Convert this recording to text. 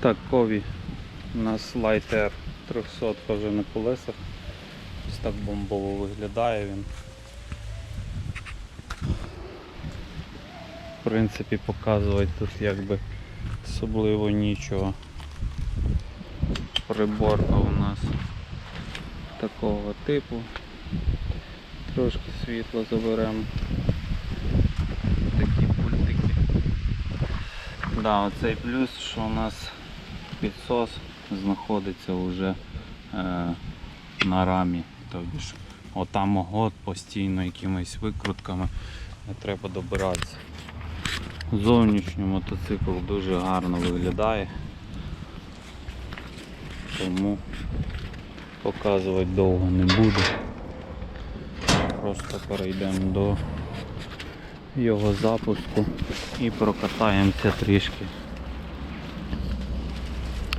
Такові у нас Air 300 вже на колесах. Ось так бомбово виглядає він. В принципі, показувати тут якби особливо нічого. Приборка у нас такого типу. Трошки світла заберемо. Такі пультики. Да, оцей плюс, що у нас підсос знаходиться вже е, на рамі. Тобі ж отам год постійно якимись викрутками не треба добиратися. Зовнішній мотоцикл дуже гарно виглядає. Тому показувати довго не буду. Просто перейдемо до його запуску і прокатаємося трішки